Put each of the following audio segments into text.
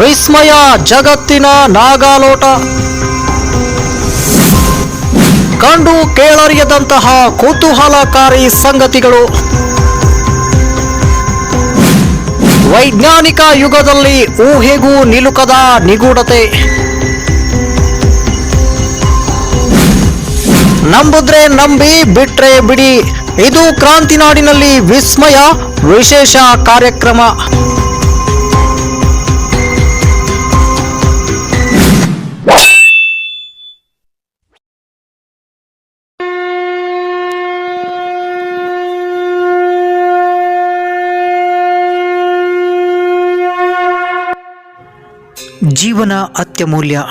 ವಿಸ್ಮಯ ಜಗತ್ತಿನ ನಾಗಾಲೋಟ. ಕಂಡು ಕೇಳರಿಯದಂತಹ ಕುತೂಹಲಕಾರಿ ಸಂಗತಿಗಳು. ವೈಜ್ಞಾನಿಕ ಯುಗದಲ್ಲಿ ಊಹೆಗೂ ನಿಲುಕದ ನಿಗೂಢತೆ. ನಂಬುದ್ರೆ ನಂಬಿ, ಬಿಟ್ರೆ ಬಿಡಿ. ಇದು ಕ್ರಾಂತಿನಾಡಿನಲ್ಲಿ ವಿಸ್ಮಯ ವಿಶೇಷ ಕಾರ್ಯಕ್ರಮ. ಜೀವನ ಅತ್ಯಮೂಲ್ಯ.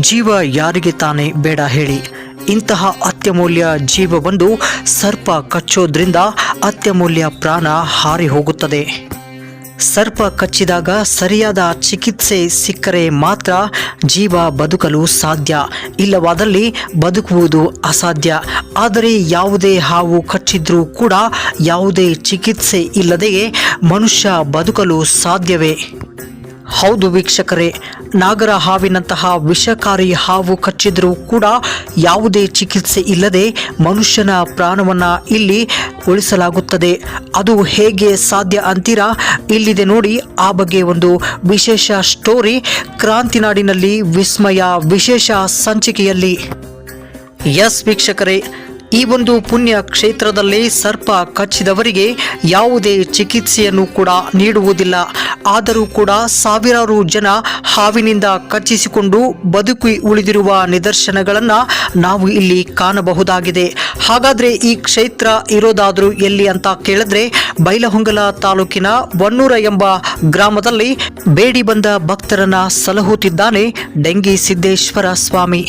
ಜೀವ ಯಾರಿಗೆ ತಾನೇ ಬೇಡ ಹೇಳಿ. ಇಂತಹ ಅತ್ಯಮೂಲ್ಯ ಜೀವವೊಂದು ಸರ್ಪ ಕಚ್ಚೋದ್ರಿಂದ ಅತ್ಯಮೂಲ್ಯ ಪ್ರಾಣ ಹಾರಿ ಹೋಗುತ್ತದೆ. ಸರ್ಪ ಕಚ್ಚಿದಾಗ ಸರಿಯಾದ ಚಿಕಿತ್ಸೆ ಸಿಕ್ಕರೆ ಮಾತ್ರ ಜೀವ ಬದುಕಲು ಸಾಧ್ಯ. ಇಲ್ಲವಾದಲ್ಲಿ ಬದುಕುವುದು ಅಸಾಧ್ಯ. ಆದರೆ ಯಾವುದೇ ಹಾವು ಕಚ್ಚಿದ್ರೂ ಕೂಡ ಯಾವುದೇ ಚಿಕಿತ್ಸೆ ಇಲ್ಲದೆಯೇ ಮನುಷ್ಯ ಬದುಕಲು ಸಾಧ್ಯವೇ? ಹೌದು ವೀಕ್ಷಕರೇ, ನಾಗರ ಹಾವಿನಂತಹ ವಿಷಕಾರಿ ಹಾವು ಕಚ್ಚಿದರೂ ಕೂಡ ಯಾವುದೇ ಚಿಕಿತ್ಸೆ ಇಲ್ಲದೆ ಮನುಷ್ಯನ ಪ್ರಾಣವನ್ನು ಇಲ್ಲಿ ಉಳಿಸಲಾಗುತ್ತದೆ. ಅದು ಹೇಗೆ ಸಾಧ್ಯ ಅಂತೀರಾ? ಇಲ್ಲಿದೆ ನೋಡಿ ಆ ಬಗ್ಗೆ ಒಂದು ವಿಶೇಷ ಸ್ಟೋರಿ. ಕ್ರಾಂತಿನಾಡಿನಲ್ಲಿ ವಿಸ್ಮಯ ವಿಶೇಷ ಸಂಚಿಕೆಯಲ್ಲಿ. ಎಸ್ ವೀಕ್ಷಕರೇ ಈ ಒಂದು ಪುಣ್ಯ ಕ್ಷೇತ್ರದಲ್ಲಿ ಸರ್ಪ ಕಚ್ಚಿದವರಿಗೆ ಯಾವುದೇ ಚಿಕಿತ್ಸೆಯನ್ನು ಕೂಡ ನೀಡುವುದಿಲ್ಲ. ಆದರೂ ಕೂಡ ಸಾವಿರಾರು ಜನ ಹಾವಿನಿಂದ ಕಚ್ಚಿಸಿಕೊಂಡು ಬದುಕಿ ಉಳಿದಿರುವ ನಿದರ್ಶನಗಳನ್ನು ನಾವು ಇಲ್ಲಿ ಕಾಣಬಹುದಾಗಿದೆ. ಹಾಗಾದರೆ ಈ ಕ್ಷೇತ್ರ ಇರೋದಾದರೂ ಎಲ್ಲಿ ಅಂತ ಕೇಳಿದ್ರೆ ಬೈಲಹೊಂಗಲ ತಾಲೂಕಿನ ಬನ್ನೂರ ಎಂಬ ಗ್ರಾಮದಲ್ಲಿ ಬೇಡಿ ಬಂದ ಭಕ್ತರನ್ನ ಸಲಹುತ್ತಿದ್ದಾನೆ ಡೆಂಗಿ ಸಿದ್ದೇಶ್ವರ ಸ್ವಾಮಿ.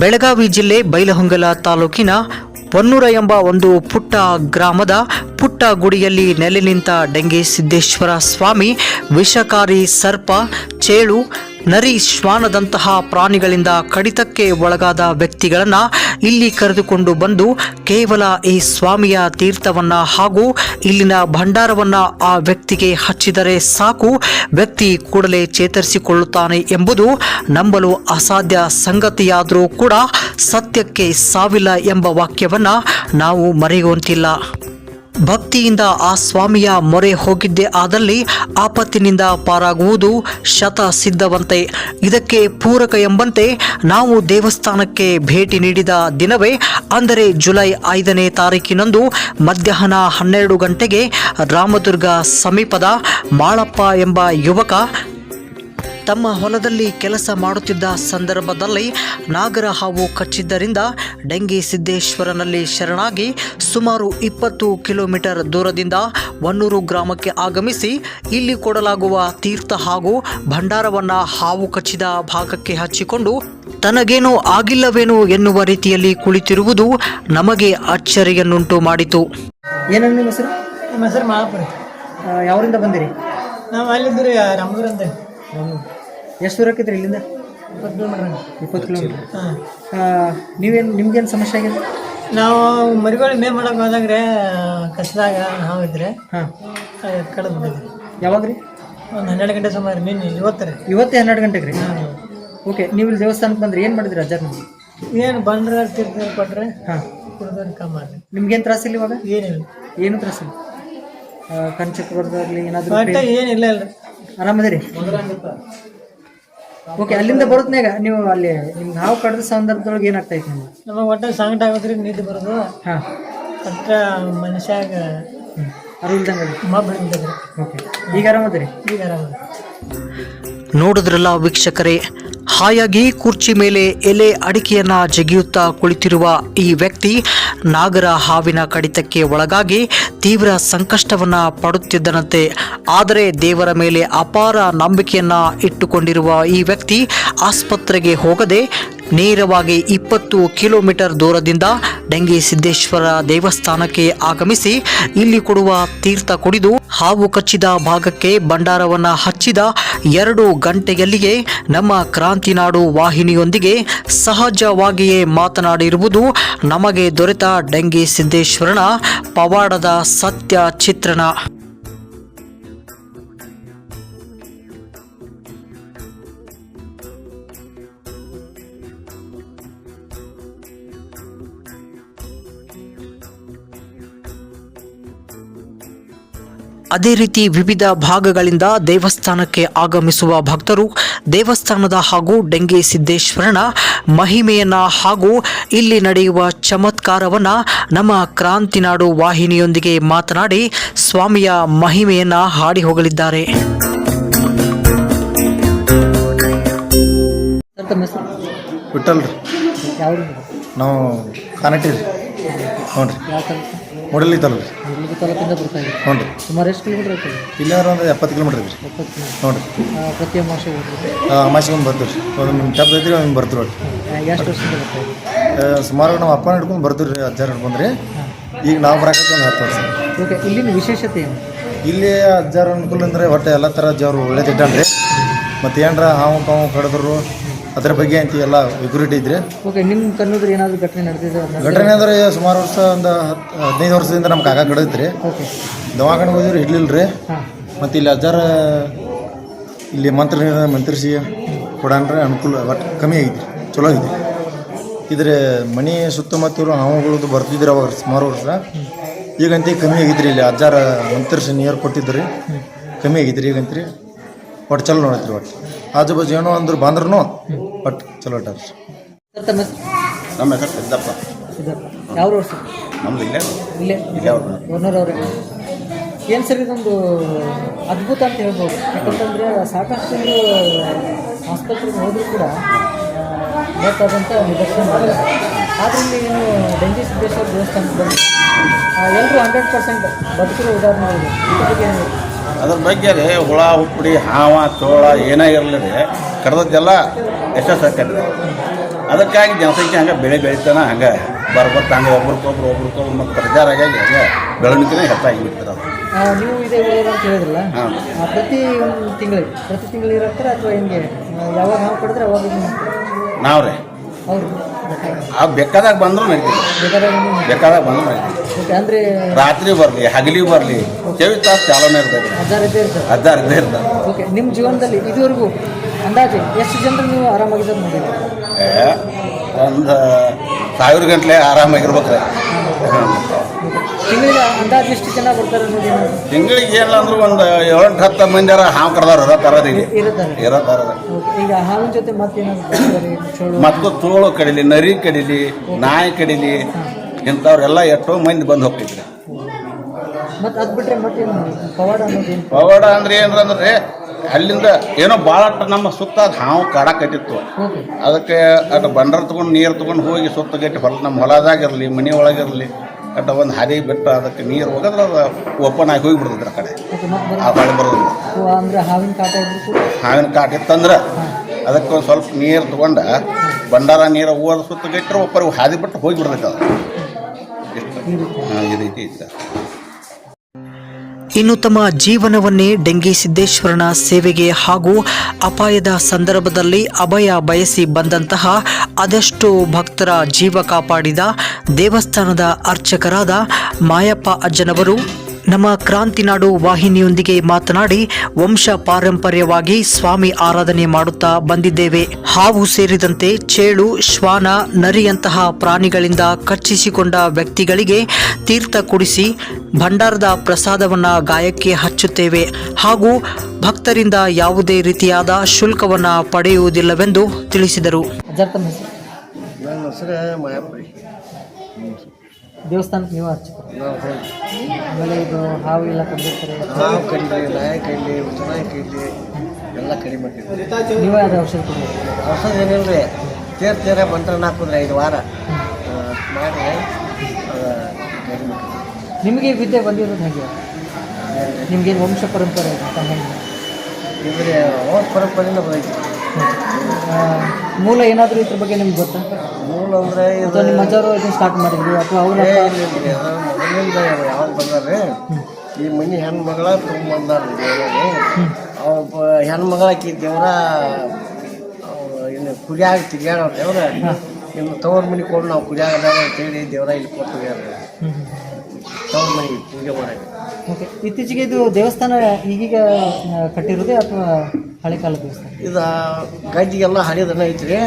ಬೆಳಗಾವಿ ಜಿಲ್ಲೆ ಬೈಲಹೊಂಗಲ ತಾಲೂಕಿನ ಪೊನ್ನೂರ ಎಂಬ ಒಂದು ಪುಟ್ಟ ಗ್ರಾಮದ ಪುಟ್ಟ ಗುಡಿಯಲ್ಲಿ ನೆಲೆ ನಿಂತ ಡೆಂಗೆ ಸಿದ್ದೇಶ್ವರ ಸ್ವಾಮಿ, ವಿಷಕಾರಿ ಸರ್ಪ, ಚೇಳು, ನರಿ ಶ್ವಾನದಂತಹ ಪ್ರಾಣಿಗಳಿಂದ ಕಡಿತಕ್ಕೆ ಒಳಗಾದ ವ್ಯಕ್ತಿಗಳನ್ನು ಇಲ್ಲಿ ಕರೆದುಕೊಂಡು ಬಂದು ಕೇವಲ ಈ ಸ್ವಾಮಿಯ ತೀರ್ಥವನ್ನ ಹಾಗೂ ಇಲ್ಲಿನ ಭಂಡಾರವನ್ನ ಆ ವ್ಯಕ್ತಿಗೆ ಹಚ್ಚಿದರೆ ಸಾಕು. ವ್ಯಕ್ತಿ ಕೂಡಲೇ ಚೇತರಿಸಿಕೊಳ್ಳುತ್ತಾನೆ ಎಂಬುದು ನಂಬಲು ಅಸಾಧ್ಯ ಸಂಗತಿಯಾದರೂ ಕೂಡ ಸತ್ಯಕ್ಕೆ ಸಾವಿಲ್ಲ ಎಂಬ ವಾಕ್ಯವನ್ನ ನಾವು ಮರೆಯುವಂತಿಲ್ಲ. ಭಕ್ತಿಯಿಂದ ಆ ಸ್ವಾಮಿಯ ಮೊರೆ ಹೋಗಿದ್ದೇ ಆದಲ್ಲಿ ಆಪತ್ತಿನಿಂದ ಪಾರಾಗುವುದು ಶತ ಸಿದ್ಧವಂತೆ ಇದಕ್ಕೆ ಪೂರಕ ಎಂಬಂತೆ ನಾವು ದೇವಸ್ಥಾನಕ್ಕೆ ಭೇಟಿ ನೀಡಿದ ದಿನವೇ ಅಂದರೆ ಜುಲೈ ಐದನೇ ತಾರೀಕಿನಂದು ಮಧ್ಯಾಹ್ನ ಹನ್ನೆರಡು ಗಂಟೆಗೆ ರಾಮದುರ್ಗ ಸಮೀಪದ ಮಾಳಪ್ಪ ಎಂಬ ಯುವಕ ತಮ್ಮ ಹೊಲದಲ್ಲಿ ಕೆಲಸ ಮಾಡುತ್ತಿದ್ದ ಸಂದರ್ಭದಲ್ಲಿ ನಾಗರ ಹಾವು ಕಚ್ಚಿದ್ದರಿಂದ ಡೆಂಗಿ ಸಿದ್ದೇಶ್ವರನಲ್ಲಿ ಶರಣಾಗಿ ಸುಮಾರು ಇಪ್ಪತ್ತು ಕಿಲೋಮೀಟರ್ ದೂರದಿಂದ ವನ್ನೂರು ಗ್ರಾಮಕ್ಕೆ ಆಗಮಿಸಿ ಇಲ್ಲಿ ಕೊಡಲಾಗುವ ತೀರ್ಥ ಹಾಗೂ ಭಂಡಾರವನ್ನ ಹಾವು ಕಚ್ಚಿದ ಭಾಗಕ್ಕೆ ಹಚ್ಚಿಕೊಂಡು ತನಗೇನೂ ಆಗಿಲ್ಲವೇನೋ ಎನ್ನುವ ರೀತಿಯಲ್ಲಿ ಕುಳಿತಿರುವುದು ನಮಗೆ ಅಚ್ಚರಿಯನ್ನುಂಟು ಮಾಡಿತು. ಏನನ್ನ ನಿಮ್ಮ ಹೆಸರು? ನಿಮ್ಮ ಹೆಸರು ಮಹಾಪುರ ಯಾವರಿಂದ ಬಂದಿರಿ? ನಾವು ಅಲ್ಲಿದ್ದೀರಿ ರಾಮದುರ ಅಂತ ಎಷ್ಟು ದೂರ ಆಕೈತ್ರಿ ಇಲ್ಲಿಂದ? ಇಪ್ಪತ್ತು ಕಿಲೋಮೀಟ್ರ್ ಇಪ್ಪತ್ತು ಕಿಲೋಮೀಟರ್ ಹಾಂ. ನೀವೇನು ನಿಮ್ಗೇನು ಸಮಸ್ಯೆ ಆಗಿದೆ ನಾವು ಮರಿಗಳು ಮೇ ಮಾಡಕ್ಕೆ ಹೋದಂಗ್ರೆ ಕಸದಾಗ ಹಾವಿದ್ರೆ ಹಾಂ. ಕಳೆದು ಬಿಟ್ಟಿದ್ರಿ ಯಾವಾಗ ರೀ ಒಂದು ಹನ್ನೆರಡು ಗಂಟೆ ಸುಮಾರು ನಿನ್ನೆ ಇವತ್ತು ರೀ ಇವತ್ತೇ ಹನ್ನೆರಡು ಗಂಟೆಗೆ ರೀ ಓಕೆ ನೀವು ಇಲ್ಲಿ ದೇವಸ್ಥಾನಕ್ಕೆ ಬಂದ್ರೆ ಏನು ಮಾಡಿದ್ರಿ ಅಜ್ಜಾರ್ ನೀವು ಏನು ಬಂದ್ರೆ ತೀರ್ಥ ಕೊಟ್ರೆ ಹಾಂ. ಕುಡಿದ್ರೆ ಕಮ್ಮಿ ಮಾಡ್ರಿ ನಿಮ್ಗೇನು ತ್ರಾಸಿಲ್ಲ ಇವಾಗ? ಏನಿಲ್ಲ. ಏನು ತ್ರಾಸಿಲ್ಲ ಕಂಚಕ್ಕೆ ಬರ್ದಾಗಲಿ ಏನಾದರೂ ಏನಿಲ್ಲ ಇಲ್ರಿ ಆರಾಮದಿರಿ? ಓಕೆ ಅಲ್ಲಿಂದ ಬರೋತ್ನಾಗ ನೀವು ಅಲ್ಲಿ ನಿಮ್ ಹಾವು ಕಡದ ಸಂದರ್ಭದೊಳಗೆ ಏನಾಗ್ತೈತಿ ಇತ್ತು ನಿಮ್ಗೆ? ನಮಗೆ ಒಟ್ಟ ಸಂಗಟ ಆಗೋದ್ರಿ ನಿದ್ದೆ ಬರೋದು. ಹಾಂ. ಅಷ್ಟ ಮನುಷ್ಯಾಗ ಹಿಡಿತದ್ರಿ ಓಕೆ. ಈಗ ಆರಾಮದ್ರಿ ಈಗ ಆರಾಮ ನೋಡಿದ್ರಲ್ಲ ವೀಕ್ಷಕರೇ ಹಾಯಾಗಿ ಕುರ್ಚಿ ಮೇಲೆ ಎಲೆ ಅಡಿಕೆಯನ್ನ ಜಗಿಯುತ್ತಾ ಕುಳಿತಿರುವ ಈ ವ್ಯಕ್ತಿ ನಾಗರ ಹಾವಿನ ಕಡಿತಕ್ಕೆ ಒಳಗಾಗಿ ತೀವ್ರ ಸಂಕಷ್ಟವನ್ನ ಪಡುತ್ತಿದ್ದನಂತೆ. ಆದರೆ ದೇವರ ಮೇಲೆ ಅಪಾರ ನಂಬಿಕೆಯನ್ನ ಇಟ್ಟುಕೊಂಡಿರುವ ಈ ವ್ಯಕ್ತಿ ಆಸ್ಪತ್ರೆಗೆ ಹೋಗದೆ ನೇರವಾಗಿ ಇಪ್ಪತ್ತು ಕಿಲೋಮೀಟರ್ ದೂರದಿಂದ ಡೆಂಗಿ ಸಿದ್ದೇಶ್ವರ ದೇವಸ್ಥಾನಕ್ಕೆ ಆಗಮಿಸಿ ಇಲ್ಲಿ ಕೊಡುವ ತೀರ್ಥ ಕುಡಿದು ಹಾವು ಕಚ್ಚಿದ ಭಾಗಕ್ಕೆ ಭಂಡಾರವನ್ನು ಹಚ್ಚಿದ ಎರಡು ಗಂಟೆಯಲ್ಲಿಯೇ ನಮ್ಮ ಕ್ರಾಂತಿನಾಡು ವಾಹಿನಿಯೊಂದಿಗೆ ಸಹಜವಾಗಿಯೇ ಮಾತನಾಡಿರುವುದು ನಮಗೆ ದೊರೆತ ಡೆಂಗಿ ಸಿದ್ದೇಶ್ವರನ ಪವಾಡದ ಸತ್ಯ ಚಿತ್ರಣ. ಅದೇ ರೀತಿ ವಿವಿಧ ಭಾಗಗಳಿಂದ ದೇವಸ್ಥಾನಕ್ಕೆ ಆಗಮಿಸುವ ಭಕ್ತರು ದೇವಸ್ಥಾನದ ಹಾಗೂ ಡೆಂಗೆ ಸಿದ್ದೇಶ್ವರನ ಮಹಿಮೆಯನ್ನ ಹಾಗೂ ಇಲ್ಲಿ ನಡೆಯುವ ಚಮತ್ಕಾರವನ್ನ ನಮ್ಮ ಕ್ರಾಂತಿನಾಡು ವಾಹಿನಿಯೊಂದಿಗೆ ಮಾತನಾಡಿ ಸ್ವಾಮಿಯ ಮಹಿಮೆಯನ್ನ ಹಾಡಿ ಹೋಗಲಿದ್ದಾರೆ ನಾವು ಕಾನಟ್ಟಿ ರೀ. ಹ್ಞೂ ರೀ. ಮೂಡಲಿ ರೀ ತಾಲೂಕಿಂದ ಬರ್ತಾ ಇದೆ ಹ್ಞೂ ರೀ. ಸುಮಾರು ಎಷ್ಟು ಕಿಲೋಮೀಟರ್ ಆಗ್ತದೆ ಇಲ್ಲಾರ ಒಂದು ಎಪ್ಪತ್ತು ಕಿಲೋಮೀಟ್ರ್ ಇದೆ. ರೀ ಎಪ್ಪತ್ತು ಹ್ಞೂ ರೀ. ಪ್ರತಿ ಅಮಾಸೆ ಹೋಗ್ತದೆ ಅಮಾಸಿಗೆ ಒಂದು ಬರ್ತೀವಿ ರೀ. ಒಂದು ಟಪ್ ಐತಿ ರೀ ಒಂದು ಬರ್ತೀವಿ ರೀ ಎಷ್ಟು ವರ್ಷದಿಂದ ಬರ್ತಾ ಇದೆ ಸುಮಾರು ನಾವು ಅಪ್ಪನ ಹಿಡ್ಕೊಂಡು ಬರ್ತೀವಿ ರೀ ಅಜ್ಜಾರು ಹಿಡ್ಕೊಂಡು ರೀ. ಈಗ ನಾವು ಬರಕತ್ತೆ ಒಂದು ಹತ್ತು ವರ್ಷ. ಓಕೆ ಇಲ್ಲಿನ ವಿಶೇಷತೆ ಏನು? ಇಲ್ಲಿ ಅಜ್ಜಾರ ಅನುಕೂಲ ಅಂದರೆ ಒಟ್ಟು ಎಲ್ಲ ಥರ ಅಜ್ಜಾರು ಒಳ್ಳೆ ತಿಟ್ಟಲ್ರಿ ಮತ್ತು ಏನರ ಹಾವು ಕಾವು ಕಡಿದ್ರು ಅದ್ರ ಬಗ್ಗೆ ಅಂತ ಎಲ್ಲ ವಿಕ್ಯೂರಿಟಿ ಇದ್ರೆ. ಓಕೆ ನಿಮ್ಮ ಕಣ್ಣುದ್ರೆ ಏನಾದರೂ ಘಟನೆ ನಡೆದಿದೆ ಘಟನೆ ಅಂದ್ರೆ ಸುಮಾರು ವರ್ಷ ಒಂದು ಹತ್ತು ಹದಿನೈದು ವರ್ಷದಿಂದ ನಮ್ಮ ಕಾಕ ಕಡಿದ್ರಿ ಓಕೆ ದವಾಖಾನೆ ಹೋಗಿದ್ರು ಇಡ್ಲಿಲ್ಲ ರೀ ಮತ್ತೆ ಮತ್ತು ಇಲ್ಲಿ ಅಜ್ಜಾರ ಇಲ್ಲಿ ಮಂತ್ರಿ ಮಂತ್ರಿಸಿ ಕೊಡಾನ್ರೆ ಅನುಕೂಲ ಒಟ್ಟು ಕಮ್ಮಿ ಆಗೈತಿ ಚಲೋ ಆಗಿದೆ ಇದ್ರೆ ಮನೆ ಸುತ್ತಮುತ್ತಲು ಹಾವುಗಳದ್ದು ಬರ್ತಿದ್ರು ಅವಾಗ ಸುಮಾರು ವರ್ಷ. ಈಗಂತೆ ಕಮ್ಮಿ ಆಗಿದ್ರಿ ಇಲ್ಲಿ ಅಜ್ಜಾರ ಮಂತ್ರಿಸಿ ನೀರು ಕೊಟ್ಟಿದ್ರಿ. ಕಮ್ಮಿ ಆಗಿದ್ರಿ ಈಗಂತ್ರಿ. ಒಟ್ಟು ಚಲೋ ನೋಡತ್ರಿ ಒಟ್ಟು. ಆಜು ಬಾಜು ಏನೋ ಅಂದ್ರೆ ಬಂದ್ರೂ ಒಟ್ಟು ಚಲೋ ಇಟ್ಟಾರ. ಸರ್ ತಮ್ಮ ಹೆಸರು? ನಮ್ಮ ಹೆಸರು ಸಿದ್ದಪ್ಪ. ಸಿದ್ದಪ್ಪ. ಯಾವ ಸರ್? ನಮ್ದು ಇಲ್ಲೇ ಇಲ್ಲೇ. ಇಲ್ಲೇ ಅವ್ರು. ಓನರ್ ಏನು ಸರ್ ಇದೊಂದು ಅದ್ಭುತ ಅಂತ ಹೇಳ್ಬೋದು. ಯಾಕಂತಂದರೆ ಸಾಕಷ್ಟು ಜನರು ಆಸ್ಪತ್ರೆಗೆ ಹೋದರೂ ಕೂಡ ಬೇಕಾದಂಥ ನಿದರ್ಶನ ಮಾಡಿಲ್ಲ ಆದರೆ ಇಲ್ಲಿ ನೀವು ಡೆಂಗಿ ಸಿದ್ದೇಶ್ವರ ದೇವಸ್ಥಾನಕ್ಕೆ ಬಂದು ಎಲ್ಲರೂ ಹಂಡ್ರೆಡ್ ಪರ್ಸೆಂಟ್ ಬದುಕಿರೋ ಉದಾಹರಣೆಗಳಿದೆ ಇದ್ರ ಬಗ್ಗೆ ಏನು ಹೇಳ್ತೀರಿ? ಅದ್ರ ಬಗ್ಗೆ ರೀ ಹುಳ ಹುಪ್ಪಡಿ ಹಾವ ಚೋಳ ಏನೇ ಇರಲಿ ರೀ ಕಡ್ದದ್ದೆಲ್ಲ ಯಶಸ್ಸು ಆಕೈತಿ ಅದಕ್ಕಾಗಿ ಜನಸಂಖ್ಯೆ ಹಂಗೆ ಬೆಳೆ ಬೆಳಿತಾನೆ ಹಂಗೆ ಬರ್ಬರ್ತ ಹಂಗೆ ಒಬ್ರಿಗೊಬ್ರು ಒಬ್ರಿಗೊಬ್ರು ಮತ್ತು ಪ್ರಚಾರ ಆಗಿ ಹಂಗೆ ಬೆಳವಣಿಗೆನೇ ಹೆಚ್ಚಾಗಿ ಬಿಡ್ತಾರೆ ಅದು ನೀವು ಇದೇ ಅಂತ ಹೇಳಿದ್ರಲ್ಲ? ಹಾಂ. ಪ್ರತಿ ಒಂದು ತಿಂಗಳಿಗೆ ಪ್ರತಿ ತಿಂಗಳು ಇರತ್ತರ ಅಥವಾ ಹೆಂಗೆ? ಯಾವಾಗ ನಾವು ಪಡೆದ್ರೆ ಅವಾಗ ನಾವು ರೀ ಹೌದು. ಆ ಬೇಕಾದಾಗ ಬಂದ್ರು ನಡೀತೀವಿ ಬೇಕಾದಾಗ ಬಂದ್ರು ನಡೀತೀವಿ ಓಕೆ ಅಂದರೆ ರಾತ್ರಿ ಬರಲಿ ಹಗಲಿ ಬರಲಿ ಚವಿ ತಾಸು ಚಾಲನೆ ಇರ್ತೈತಿ. ಹಜಾರ್ ಇದ್ದೇ ಇರ್ತದೆ. ಹದ್ದಾರು ಇದ್ದೇ ಇರ್ತಾರೆ ಓಕೆ ನಿಮ್ಮ ಜೀವನದಲ್ಲಿ ಇದುವರೆಗೂ ಅಂದಾಜು ಎಷ್ಟು ಜನರು ನೀವು ನೋಡಿದ್ದೀರಿ? ಏ, ಒಂದು ಸಾವಿರ ಗಂಟ್ಲೆ ಆರಾಮಾಗಿರ್ಬೇಕ್ರೆ. ತಿಂಗಳಿಗೆ ಅಂದಾಜು ಎಷ್ಟು ಜನ ಬರ್ತಾರೆ ನೋಡಿ ಏನಾದ್ರು? ತಿಂಗಳಿಗೆ ಏನಿಲ್ಲ ಅಂದ್ರೆ ಒಂದು ಏಳೆಂಟು ಹತ್ತು ಮಂದಿರ ಹಾವು ಕರ್ದಾರ ಇರೋ ಥರದ ಇಲ್ಲಿ. ಇರುತ್ತಾರೆ ಈಗ ಹಾವಿನ ಜೊತೆ ಮತ್ತೇನಾದ್ರು ಚೋಳು? ಮತ್ತು ತೋಳು ಕಡಿಲಿ ನರಿ ಕಡಿಲಿ ನಾಯಿ ಕಡಿಲಿ ಇಂಥವ್ರೆಲ್ಲ ಎಷ್ಟೋ ಮಂದಿ ಬಂದು ಹೋಗ್ತಿದ್ರು. ಮತ್ತೆ ಅದು ಪವಾಡ ಅನ್ನೋದು ಪವಾಡ ಅಂದ್ರೆ ಏನ್ರ ಅಂದ್ರೆ ಅಲ್ಲಿಂದ ಏನೋ ಭಾಳ ನಮ್ಮ ಸುತ್ತ ಅದ್ ಹಾವು ಕಾಡ ಕಟ್ಟಿತ್ತು ಅದಕ್ಕೆ ಅದು ಬಂಡರ್ ತಗೊಂಡು ನೀರು ತಗೊಂಡು ಹೋಗಿ ಸುತ್ತ ಕಟ್ಟಿ ಹೊಲ ನಮ್ಮ ಹೊಲದಾಗಿರಲಿ ಮನೆ ಒಳಗಿರಲಿ ಅಟ್ ಒಂದು ಹರಿ ಬಿಟ್ಟು ಅದಕ್ಕೆ ನೀರು ಹೋಗೋದ್ರೆ ಅದು ಓಪನ್ ಆಗಿ ಹೋಗಿ ಬಿಡ್ತೈತ್ರ ಆ ಕಡೆ. ಆ ಹೊಳೆ ಬರೋದಿಲ್ಲ ಬರೋ ಹಾವಿನ ಕಾಟ ಹಾವಿನ ಕಾಟ ಇತ್ತಂದ್ರೆ ಅದಕ್ಕೆ ಒಂದು ಸ್ವಲ್ಪ ನೀರು ತಗೊಂಡ ಬಂಡಾರ ನೀರು ಓದ ಸುತ್ತ ಗಟ್ರೆ ಒಬ್ಬರು ಹಾದಿ ಬಿಟ್ಟು ಹೋಗಿ ಬಿಡ್ತೈತೆ ಅದು. ಇಷ್ಟು. ಈ ರೀತಿ ಇತ್ತು ಇನ್ನು ತಮ್ಮ ಜೀವನವನ್ನೇ ಡೆಂಗಿ ಸಿದ್ದೇಶ್ವರನ ಸೇವೆಗೆ ಹಾಗೂ ಅಪಾಯದ ಸಂದರ್ಭದಲ್ಲಿ ಅಭಯ ಬಯಸಿ ಬಂದಂತಹ ಅದೆಷ್ಟು ಭಕ್ತರ ಜೀವ ಕಾಪಾಡಿದ ದೇವಸ್ಥಾನದ ಅರ್ಚಕರಾದ ಮಾಯಪ್ಪ ಅಜ್ಜನವರು ನಮ್ಮ ಕ್ರಾಂತಿನಾಡು ವಾಹಿನಿಯೊಂದಿಗೆ ಮಾತನಾಡಿ ವಂಶ ಪಾರಂಪರ್ಯವಾಗಿ ಸ್ವಾಮಿ ಆರಾಧನೆ ಮಾಡುತ್ತಾ ಬಂದಿದ್ದೇವೆ. ಹಾವು ಸೇರಿದಂತೆ ಚೇಳು ಶ್ವಾನ ನರಿಯಂತಹ ಪ್ರಾಣಿಗಳಿಂದ ಕಚ್ಚಿಸಿಕೊಂಡ ವ್ಯಕ್ತಿಗಳಿಗೆ ತೀರ್ಥ ಕುಡಿಸಿ ಭಂಡಾರದ ಪ್ರಸಾದವನ್ನ ಗಾಯಕ್ಕೆ ಹಚ್ಚುತ್ತೇವೆ. ಹಾಗೂ ಭಕ್ತರಿಂದ ಯಾವುದೇ ರೀತಿಯಾದ ಶುಲ್ಕವನ್ನ ಪಡೆಯುವುದಿಲ್ಲವೆಂದು ತಿಳಿಸಿದರು. ದೇವಸ್ಥಾನಕ್ಕೆ ನೀವು ಹಚ್ಚಿದ್ರು ಆಮೇಲೆ ಇದು ಹಾವು ಎಲ್ಲ ಕಂಡಿರ್ತಾರೆ ಹಾವು ಕಡಿಲಿ ನಾಯಕ ಕಡಿಲಿ ಚೆನ್ನಾಗಿ ಕಡಿಲಿ ಎಲ್ಲ ಕಡಿಮೆ ಮಾಡ್ತೀವಿ ನೀವೇ ಅದು ಔಷಧ ಕೊಡಬೇಕು. ಔಷಧ ಏನಿಲ್ಲ ರೀ. ತೇರ್ ತೇರ ಮಂತ್ರನ ಹಾಕಿದ್ರೆ ಐದು ವಾರ ಮಾಡಿ ಕಡಿಮೆ ನಿಮಗೆ ವಿದ್ಯೆ ಬಂದಿರೋದು ಹೇಗೆ? ನಿಮಗೆ ವಂಶ ಪರಂಪರೆ ಅಂತ ಹೇಗೆ ಇವರೇ ಹೋದ ಪರಂಪರೆಯಿಂದ ಬಂದೈತಿ ಮೂಲ ಏನಾದರೂ ಇದ್ರ ಬಗ್ಗೆ ನಿಮ್ಗೆ ಗೊತ್ತಾ? ಮೂಲ ಅಂದ್ರೆ ಇದು ಅಥವಾ ನಿಮ್ಮ ಅಜ್ಜವರು ಇದನ್ನ ಸ್ಟಾರ್ಟ್ ಮಾಡಿದ್ರು ಅಥವಾ ಅವ್ರ ಏ ಇಲ್ರಿ, ಅದು ಮೊದಲಿಂದ ಯಾವಾಗ ಬಂದಾರ್ರಿ? ಈ ಮನೆ ಹೆಣ್ಮಗಳ ತುಂಬ ಬಂದಾರ್ರಿ ದೇವರಿಗೆ. ಅವ ಹೆಣ್ಮಗಳ ಆಕಿ ದೇವ್ರ ಅವ ಇನ್ನು ಕುರಿಯಾಗಿ ತಿರ್ಗ್ಯಾಡವ್ರ ದೇವ್ರ. ನಿಮ್ಮ ತವರ ಮನೆ ಕೊಡು ನಾವು ಕುರಿಯಾಗ ಅದಾವ ಅಂತೇಳಿ ದೇವ್ರ ಇಲ್ಲಿ ಕೊಟ್ಟು ತವರ ತವ್ರ ಮನೆಗೆ ಪೂಜೆ ಮಾಡಕ್ಕೆ. ಓಕೆ. ಇತ್ತೀಚೆಗೆ ಇದು ದೇವಸ್ಥಾನ ಈಗೀಗ ಆ, ಕಟ್ಟಿರೋದೇ ಅಥವಾ ಹಳೆ ಕಾಲದ ದೇವಸ್ಥಾನ ಇದು ಗದ್ದಿಗೆಲ್ಲ ಹರಿದನ ಐತ್ರಿ. ರೀ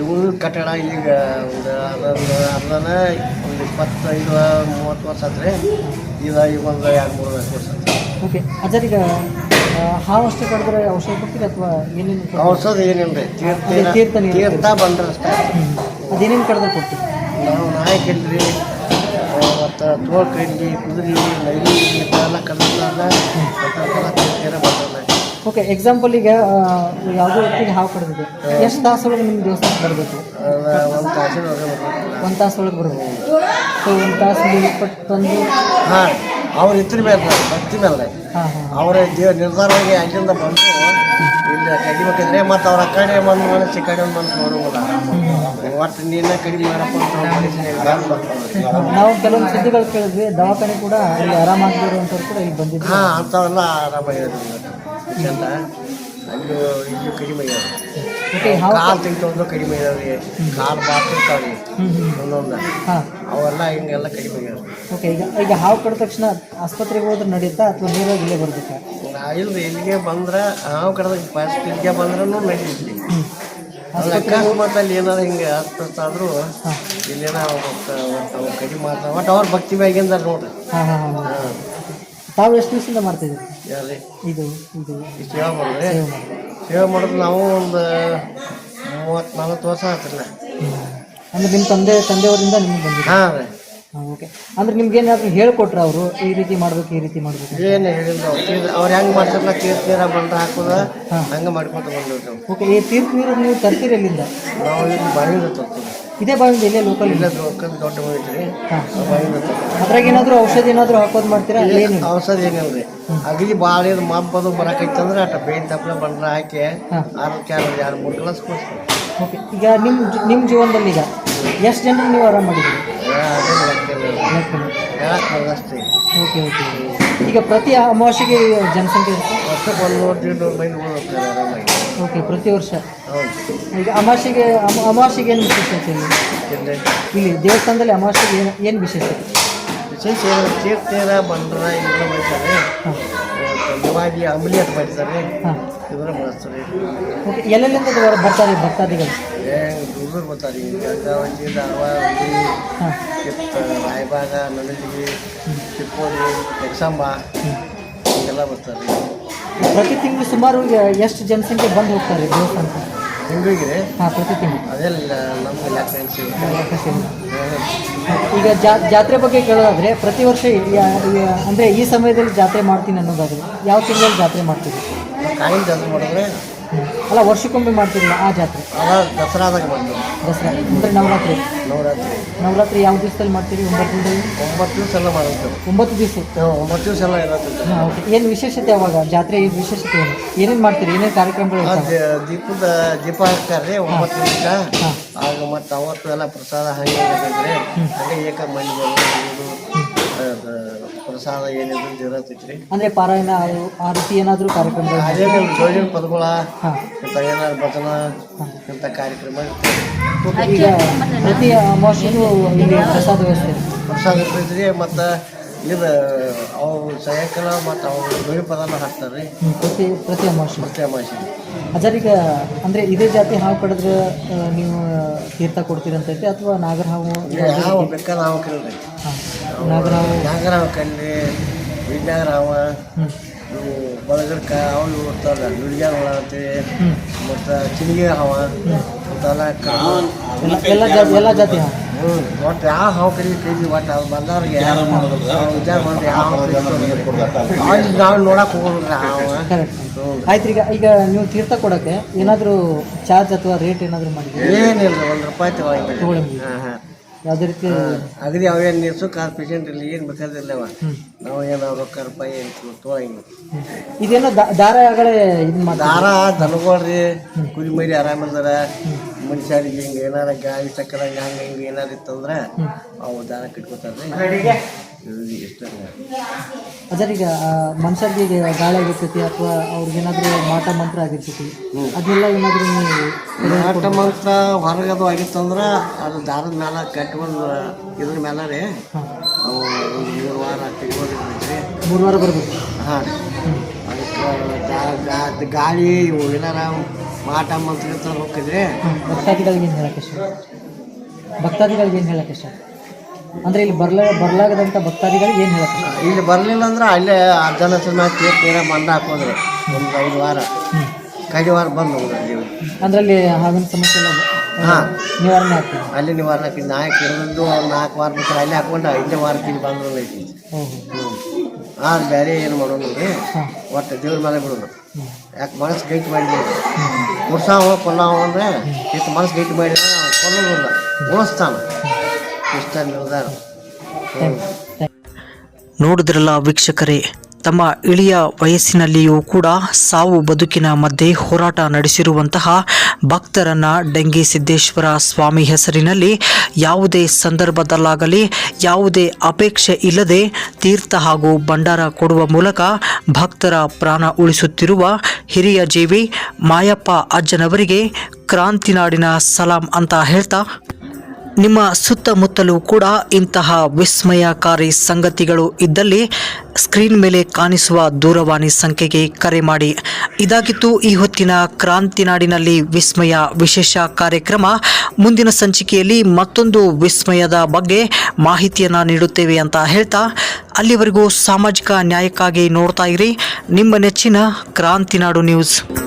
ಇವು ಕಟ್ಟಡ ಈಗ ಒಂದು ಅದೊಂದು ಅರ್ಧನ ಒಂದು ಇಪ್ಪತ್ತೈದು ಮೂವತ್ತು ವರ್ಷ ಆತ್ರಿ. ಇದು ಈಗ ಒಂದು ಎರಡು ಮೂರು ನಾಲ್ಕು ವರ್ಷ ಆತ್ರಿ. ಓಕೆ. ಅಜ್ಜರ್ ಈಗ ಹಾವು ಅಷ್ಟೇ ಕಡಿದ್ರೆ ಔಷಧ ಕೊಡ್ತೀರಿ ಅಥವಾ ಏನೇನು ಔಷಧ ಔಷಧ ರೀ ತೀರ್ಥ ತೀರ್ಥ ನೀರು. ತೀರ್ಥ ಬಂದ್ರೆ ಅಷ್ಟೇ. ಅದೇನೇನು ಕಡಿದ್ರೆ ಕೊಡ್ತೀವಿ ನಾವು ನಾಯಕ ಇಲ್ರಿ ಮತ್ತು ತೋಳ ಕಡ್ಲಿ ಕುದುರೆ ನೈಲಿ ಎಲ್ಲ ಬಂದಲ್ಲ ಓಕೆ ಎಕ್ಸಾಂಪಲ್ ಈಗ ಯಾವುದೋ ಹಾವು ಕಡಿದಿದೆ. ಎಷ್ಟು ತಾಸೊಳಗೆ ನಿಮ್ಮ ದೇವಸ್ಥಾನ ಬರಬೇಕು ಒಂದು ತಾಸಿನ ಒಂದು ತಾಸೊಳಗೆ ಬರಬೇಕು ಸೊ ಒಂದು ತಾಸು ಇಪ್ಪತ್ತು ತಂದು ಹಾಂ ಅವ್ರ ಇದ್ರ ಮೇಲೆ ಭಕ್ತಿ ಮೇಲೆ. ಹಾಂ ಹಾಂ. ಅವರ ದೇವ ನಿರ್ಧಾರವಾಗಿ ಅಲ್ಲಿಂದ ಬಂದು ಇಲ್ಲಿ ಕಡಿಬೇಕಿದ್ರೆ ಮತ್ತು ಅವ್ರ ಕಡೆ ಬಂದು ಮನಸ್ಸಿ ಈ ಕಡೆ ಬಂದು ನೋಡುವಲ್ಲ ಒಟ್ಟು ನೀನೇ ಕಡಿಮೆ ಮಾಡಪ್ಪ ಅಂತ ನಾವು ಕೆಲವೊಂದು ಸುದ್ದಿಗಳು ಕೇಳಿದ್ವಿ ದವಾಖಾನೆ ಕೂಡ ಇಲ್ಲಿ ಆರಾಮಾಗಿರೋಂಥವ್ರು ಕೂಡ ಇಲ್ಲಿ ಬಂದಿದ್ದು ಹಾಂ ಅಂಥವೆಲ್ಲ ಆರಾಮಾಗಿರೋದು ಚಂದ ಅಲ್ಲಿ ಇಲ್ಲಿ ಕಡಿಮೆ ಕಾಲು ತೆಗಿತೊಂದು ಕಡಿಮೆ ಇದಾವೆ ಕಾಲು ಹ್ಞೂ ಒಂದೊಂದು. ಅವೆಲ್ಲ ಹಿಂಗೆಲ್ಲ ಕಡಿಮೆ ಆಗ್ಯಾವ ಓಕೆ ಈಗ ಈಗ ಹಾವು ಕಡಿದ ತಕ್ಷಣ ಆಸ್ಪತ್ರೆಗೆ ಹೋದ್ರೆ ನಡೆಯುತ್ತಾ ಅಥವಾ ನೇರವಾಗಿ ಇಲ್ಲೇ ಬರ್ಬೇಕಾ? ಇಲ್ಲ ಇಲ್ಲಿಗೆ ಬಂದ್ರೆ ಹಾವು ಕಡ್ದ ಫಸ್ಟ್ ಇಲ್ಲಿಗೆ ಬಂದ್ರೂ ನಡೀತಿ ಅಲ್ಲಿ ಅಕಸ್ಮಾತ್ ಅಲ್ಲಿ ಏನಾರ ಹಿಂಗೆ ಆಸ್ಪತ್ರೆ ಇಲ್ಲೇನ ಕಡಿಮೆ ಮಾಡ್ತಾರೆ ಒಟ್ಟು ಅವ್ರ ಭಕ್ತಿ ಮ್ಯಾಗಿಂದ ನೋಡ್ರಿ. ಹಾಂ. ಹಾಂ. ತಾವು ಎಷ್ಟು ದಿವಸದಿಂದ ಮಾಡ್ತಿದ್ದೀರಿ ಇದು ಇದು. ಈ ಸೇವೆ ಮಾಡೋದು ಸೇವೆ ಮಾಡೋದು. ನಾವು ಒಂದು ಮೂವತ್ತು ನಲ್ವತ್ತು ವರ್ಷ ಆಗ್ತಿಲ್ಲ ಅಂದ್ರೆ ನಿಮ್ಮ ತಂದೆ ತಂದೆಯವರಿಂದ ನಿಮ್ಗೆ ಬಂದಿದೆ? ಹಾಂ ರೀ. ಓಕೆ. ಅಂದ್ರೆ ನಿಮ್ಗೆ ಏನಾದ್ರು ಹೇಳ್ಕೊಟ್ರ ಅವರು ಈ ರೀತಿ ಮಾಡ್ಬೇಕು ಈ ರೀತಿ ಮಾಡ್ಬೇಕು ಏನು ಹೇಳಿಲ್ಲ ಅವ್ರು. ಹೆಂಗೆ ಮಾಡ್ತಾರಲ್ಲ ತೀರ್ಥ ನೀರ ಬಂದ್ರೆ ಹಾಕೋದ ಹಂಗೆ ಮಾಡ್ಕೊತ ಬಂದ್ಬಿಟ್ಟು ಓಕೆ ಈ ತೀರ್ಥ ನೀರು ನೀವು ತರ್ತೀರಿ ಎಲ್ಲಿಂದ? ನಾವು ಇಲ್ಲಿ ಬಾವಿಯಿಂದ ತರ್ತೀವಿ. ಇದೇ ಬಾವಿಂದ ಇಲ್ಲೇ ಲೋಕಲ್ ಇಲ್ಲ ದೊಡ್ಡ ದೊಡ್ಡ ಐತ್ರಿ ಹಾಂ. ಆ ಬಾವಿಯಿಂದ ತರ್ತೀವಿ ಅದ್ರಾಗ ಏನಾದರೂ ಔಷಧಿ ಏನಾದರೂ ಹಾಕೋದು ಮಾಡ್ತೀರಾ? ಔಷಧಿ ಔಷಧ ಏನಿಲ್ಲ ರೀ ಅಗಲಿ ಭಾಳ ಇದು ಮಬ್ಬದು ಬರಕೈತಂದ್ರೆ ಅಟ ಬೇನ್ ತಪ್ಪಲೆ ಬಂದ್ರೆ ಹಾಕಿ ಆರೋಗ್ಯ ಎರಡು ಮೂರು ಗ್ಲಾಸ್ ಕೊಡ್ತೀವಿ ಓಕೆ ಈಗ ನಿಮ್ಮ ನಿಮ್ಮ ಜೀವನದಲ್ಲಿ ಈಗ ಎಷ್ಟು ಜನ ನೀವು ಆರಾಮ ಮಾಡಿದ್ರಿ ಓಕೆ ಓಕೆ. ಈಗ ಪ್ರತಿ ಅಮಾವಾಸ್ಯೆಗೆ ಜನಸಂಖ್ಯೆ ಇರುತ್ತೆ? ವರ್ಷಕ್ಕೆ ಒಂದು ನೂರು ದೀಡ್ ನೂರು ಮೈಲಿ ಹೋಗ್ತಾರೆ ಆರಾಮಾಗಿ. ಓಕೆ ಪ್ರತಿ ವರ್ಷ. ಹೌದು ಈಗ ಅಮಾಸೆಗೆ ಅಮ ಅಮಾವಾಸ್ಯೆಗೆ ಏನು ವಿಶೇಷತೆ ಇಲ್ಲಿ? ಇಲ್ಲಿ ಇಲ್ಲಿ ದೇವಸ್ಥಾನದಲ್ಲಿ ಅಮಾಸೆಗೆ ಏನು ಏನು ವಿಶೇಷತೆ? ವಿಶೇಷ ಏನು? ತೀರ್ಥೇರ ಬಂದ್ರೆ ಇದನ್ನ ಮಾಡ್ತಾರೆ. ಹಾಂ. ನಿವಾಗಿ ಅಂಬಲಿ ಅಂತ ಮಾಡ್ತಾರೆ. ಹಾಂ. ಇದನ್ನ ಬಳಸ್ತಾರೆ ಓಕೆ ಎಲ್ಲೆಲ್ಲಿಂದ ಬರ್- ಬರ್ತಾರೆ ಭಕ್ತಾದಿಗಳು? ಹೆಂಗೆ ದೂರ ಬರ್ತಾರೆ. ಈಗ ಗಂಗಾವತಿ ಧಾರವಾಡ ಹುಬ್ಳಿ ಹಾಂ. ಕಿತ್ತ ರಾಯಬಾಗ ಚಿಕ್ಕೋಡಿ ಎಕ್ಸಾಂಬ ಹೀಗೆಲ್ಲ ಬರ್ತಾರೆ. ಪ್ರತಿ ತಿಂಗಳು ಸುಮಾರು ಎಷ್ಟು ಜನಸಂಖ್ಯೆ ಬಂದು ಹೋಗ್ತಾರೆ ದೇವಸ್ಥಾನಕ್ಕೆ ಹಾಂ ಪ್ರತಿ ತಿಂಗಳು. ಅದೆಲ್ಲ ನಮ್ಗೆ ಈಗ ಜಾತ್ರೆ ಬಗ್ಗೆ ಕೇಳೋದಾದ್ರೆ ಪ್ರತಿ ವರ್ಷ ಅಂದ್ರೆ ಈ ಸಮಯದಲ್ಲಿ ಜಾತ್ರೆ ಮಾಡ್ತೀನಿ ಅನ್ನೋದಾದ್ರೆ ಯಾವ ತಿಂಗಳಲ್ಲಿ ಜಾತ್ರೆ ಮಾಡ್ತೀವಿ ಕಾಯಿನ ಜಾತ್ರೆ ಮಾಡಿದ್ರೆ ಅಲ್ಲ ವರ್ಷಕ್ಕೊಮ್ಮೆ ಮಾಡ್ತೀವಿ ಆ ಜಾತ್ರೆ. ಅದ ದಸರಾದಾಗ ಬಂದು ದಸರಾ. ಅಂದರೆ ನವರಾತ್ರಿ. ನವರಾತ್ರಿ. ನವರಾತ್ರಿ ಯಾವ ದಿವಸದಲ್ಲಿ ಮಾಡ್ತೀರಿ? ಒಂಬತ್ತು ದಿನದಲ್ಲಿ? ಒಂಬತ್ತು ದಿವಸ ಎಲ್ಲ ಮಾಡುತ್ತೆ. ಒಂಬತ್ತು ದಿವಸ? ಒಂಬತ್ತು ದಿವಸ ಎಲ್ಲ ಇರುತ್ತೆ. ಹಾಂ ಓಕೆ ಏನು ವಿಶೇಷತೆ ಅವಾಗ? ಜಾತ್ರೆ ವಿಶೇಷತೆ ಏನು? ಏನೇನು ಮಾಡ್ತೀರಿ? ಏನೇನು ಕಾರ್ಯಕ್ರಮಗಳು ದೀಪದ ದೀಪ ಹಾಕ್ತಾರೆ ಒಂಬತ್ತು ದಿವಸ. ಆಗ ಮತ್ತೆ ಅವತ್ತು ಎಲ್ಲ ಪ್ರಸಾದ ಹಂಗೆ ಇರ್ತೈತ್ರಿ. ಅದೇ ಏಕ ಮಂದಿ ಪ್ರಸಾದ ಏನಿದ್ರು ಇರತೈತ್ರಿ ಅಂದ್ರೆ ಪಾರಾಯಣ ಆ- ಆ ರೀತಿ ಏನಾದರೂ ಕಾರ್ಯಕ್ರಮಗಳು? ಅದೇ ಜೋಜಿನ ಪದಗಳ ಇಂಥ ಏನಾದ್ರು ಭಜನ ಇಂಥ ಕಾರ್ಯಕ್ರಮ ಈಗ ಪ್ರತಿ ಅಮಾವಾಸ್ಯೆಗೂ ಇಲ್ಲಿ ಪ್ರಸಾದ ವ್ಯವಸ್ಥೆ. ಪ್ರಸಾದ ಇರ್ತೈತ್ರಿ ಮತ್ತು ಇದು ಅವು ಸಾಯಂಕಾಲ ಮತ್ತು ಅವು ಜೋಡಿ ಪದನ ಹಾಕ್ತಾರೆ ರೀ ಪ್ರತಿ ಪ್ರತಿ ಅಮಾವಾಸ್ಯೆ. ಪ್ರತಿ ಅಮಾವಾಸ್ಯೆ. ಅಜರ್ ಈಗ ಅಂದ್ರೆ ಇದೇ ಜಾತಿ ಹಾವು ಕಡಿದ್ರೆ ನೀವು ತೀರ್ಥ ಕೊಡ್ತೀರಂತೈತಿ ಅಥವಾ ನಾಗರ ಹಾವು ಯಾವ ಬೇಕಾದ ಹಾವು ಕರೀರಿ ನಾಗರಾವ್. ಹಾವು ನಾಗರ ಹಾವು ಕಲ್ಲಿ ವಿಜ್ಞಾನರಾವ ಇವು ಬಳಗಡ್ಕ ಅವು ಇವು ಇರ್ತಾವಲ್ಲ ನುಡಿಗ್ಯಾರ ಹುಳ ಅಂತೇಳಿ ಮತ್ತು ಚಿನಿಗೆ ಹಾವ ಮತ್ತೆಲ್ಲ ಎಲ್ಲ ಎಲ್ಲ ಜಾತಿ ಎಲ್ಲ ಜಾತಿ ಹ್ಞೂ ಒಟ್ಟು ಯಾವ ಹಾವು ಕರಿ ಕೈದಿ ಒಟ್ಟು ಅದು ಬಂದವ್ರಿಗೆ ವಿಚಾರ ಮಾಡಿ ಯಾವ ಹಾವು ನಾವು ನೋಡಕ್ಕೆ ಹೋಗೋದಿಲ್ಲ ಹಾವ ಆಯ್ತು ಈಗ ಈಗ ನೀವು ತೀರ್ಥ ಕೊಡೋಕ್ಕೆ ಏನಾದರೂ ಚಾರ್ಜ್ ಅಥವಾ ರೇಟ್ ಏನಾದರೂ ಮಾಡಿ ಏನಿಲ್ಲ ಒಂದು ರೂಪಾಯಿ ತಗೊಳ್ಳಿ. ಹಾಂ ಹಾಂ. ಯಾವುದೇ ರೀತಿ ಅಗದಿ ಅವೇನು ನಿಲ್ಸು ಕಾರ್ ಪೇಶೆಂಟ್ ಇಲ್ಲಿ ಏನು ಬೇಕಾದಿಲ್ಲವ ನಾವು ಏನು ರೊಕ್ಕ ರೂಪಾಯಿ ಏನು ತೊಗೊಳಂಗಿಲ್ಲ ಇದೇನೋ ದಾ- ದಾರಗಳೇ ಇದು ದಾರ ದನಗಳ್ರಿ ಕುರಿ ಮರಿ ಆರಾಮದಾರ ಮನುಷ್ಯರಿಗೆ ಹಿಂಗೆ ಏನಾರ ಗಾಳಿ ಚಕ್ರ ಹಂಗೆ ಹಿಂಗೆ ಏನಾರು ಇತ್ತಂದ್ರೆ ಅವು ದಾರ ಕಟ್ಕೋತಾರ್ರಿ. ಇದು ಇಷ್ಟ ಅದ್ರ ಈಗ ಮನುಷ್ಯರಿಗೆ ಗಾಳಿ ಆಗಿರ್ತೈತಿ ಅಥವಾ ಅವ್ರಿಗೇನಾದರೂ ಮಾಟ ಮಂತ್ರ ಆಗಿರ್ತೈತಿ ಅದೆಲ್ಲ ಏನಾದರೂ ಮಾಟ ಮಂತ್ರ ಹೊರಗದು ಆಗಿತ್ತಂದ್ರೆ ಅದು ದಾರದ ಮೇಲೆ ಕಟ್ಕೊಂಡು ಇದ್ರ ಮೇಲೆ ರೀ. ಅವು ಮೂರು ವಾರ ತೆಗಿಬೋದಿರ್ತೈತಿ ಮೂರು ವಾರ ಬರ್ಬೇಕು. ಹಾಂ ಅದಕ್ಕೆ ಗಾಳಿ ಇವು ಏನಾರ ಮಾಟ ಮಂತ್ರ ಹೋಗ್ತಿದ್ರೆ ಹೋಗಿದ್ರೆ ಭಕ್ತಾದಿಗಳಿಗೆ ಏನು ಹೇಳಕ್ಕೆ ಇಷ್ಟ? ಭಕ್ತಾದಿಗಳಿಗೆ ಏನು ಹೇಳಕ್ಕೆ ಇಷ್ಟ? ಅಂದ್ರೆ ಇಲ್ಲಿ ಬರ್ಲ ಬರ್ಲಾಗದಂಥ ಭಕ್ತಾದಿಗಳಿಗೆ ಏನು ಹೇಳ ಇಲ್ಲಿ ಬರಲಿಲ್ಲ ಅಂದ್ರೆ ಅಲ್ಲೇ ಅರ್ಧನ ಸಲ ಕೇಕ್ ಬಂದ ಹಾಕೋದ್ರೆ ಒಂದು ಐದು ವಾರ. ಕಡಿ ವಾರ ಬಂದು ಹೋಗೋದು ಅಂದ್ರೆ ಅಲ್ಲಿ ಸಮಸ್ಯೆ ಹಾಂ. ನಿವಾರಣೆ ಆಗ್ತದೆ. ಅಲ್ಲಿ ನಿವಾರಣೆ ವಾರ ಹಾಕಿ ನಾಲ್ಕು ಇರೋದು ನಾಲ್ಕು ವಾರ ಬೇಕಾದ್ರೆ ಅಲ್ಲೇ ಹಾಕೊಂಡು ಐದನೇ ವಾರಕ್ಕೆ ಇಲ್ಲಿ ಬಂದ್ರು ಐತಿ ಹ್ಞೂ ಆದ್ರೆ ಬೇರೆ ಏನು ಮಾಡೋದು ಒಟ್ಟು ದೇವ್ರ ಮೇಲೆ ಬಿಡೋದು. ಯಾಕೆ ಮನಸ್ಸು ಗೈಟ್ ಮಾಡಿದ್ರೆ ಮುರ್ಸಾವ ಕೊಲ್ಲಾವ ಅಂದರೆ ಇಷ್ಟು ಮನಸ್ಸು ಗೈಟ್ ಮಾಡಿದ್ರೆ ಕೊಲ್ಲೋದಿಲ್ಲ. ಉಳಿಸ್ತಾನ. ನೋಡಿದ್ರಲ್ಲ ವೀಕ್ಷಕರೇ, ತಮ್ಮ ಇಳಿಯ ವಯಸ್ಸಿನಲ್ಲಿಯೂ ಕೂಡ ಸಾವು ಬದುಕಿನ ಮಧ್ಯೆ ಹೋರಾಟ ನಡೆಸಿರುವಂತಹ ಭಕ್ತರನ್ನ ಡೆಂಗಿ ಸಿದ್ದೇಶ್ವರ ಸ್ವಾಮಿ ಹೆಸರಿನಲ್ಲಿ ಯಾವುದೇ ಸಂದರ್ಭದಲ್ಲಾಗಲಿ, ಯಾವುದೇ ಅಪೇಕ್ಷೆ ಇಲ್ಲದೆ ತೀರ್ಥ ಹಾಗೂ ಭಂಡಾರ ಕೊಡುವ ಮೂಲಕ ಭಕ್ತರ ಪ್ರಾಣ ಉಳಿಸುತ್ತಿರುವ ಹಿರಿಯ ಜೀವಿ ಮಾಯಪ್ಪ ಅಜ್ಜನವರಿಗೆ ಕ್ರಾಂತಿನಾಡಿನ ಸಲಾಂ ಅಂತ ಹೇಳ್ತಾ ನಿಮ್ಮ ಸುತ್ತಮುತ್ತಲೂ ಕೂಡ ಇಂತಹ ವಿಸ್ಮಯಕಾರಿ ಸಂಗತಿಗಳು ಇದ್ದಲ್ಲಿ ಸ್ಕ್ರೀನ್ ಮೇಲೆ ಕಾಣಿಸುವ ದೂರವಾಣಿ ಸಂಖ್ಯೆಗೆ ಕರೆ ಮಾಡಿ. ಇದಾಗಿತ್ತು ಈ ಹೊತ್ತಿನ ಕ್ರಾಂತಿನಾಡಿನಲ್ಲಿ ವಿಸ್ಮಯ ವಿಶೇಷ ಕಾರ್ಯಕ್ರಮ. ಮುಂದಿನ ಸಂಚಿಕೆಯಲ್ಲಿ ಮತ್ತೊಂದು ವಿಸ್ಮಯದ ಬಗ್ಗೆ ಮಾಹಿತಿಯನ್ನು ನೀಡುತ್ತೇವೆ ಅಂತ ಹೇಳ್ತಾ, ಅಲ್ಲಿವರೆಗೂ ಸಾಮಾಜಿಕ ನ್ಯಾಯಕ್ಕಾಗಿ ನೋಡ್ತಾ ಇರಿ. ನಿಮ್ಮ ನೆಚ್ಚಿನ ಕ್ರಾಂತಿನಾಡು ನ್ಯೂಸ್.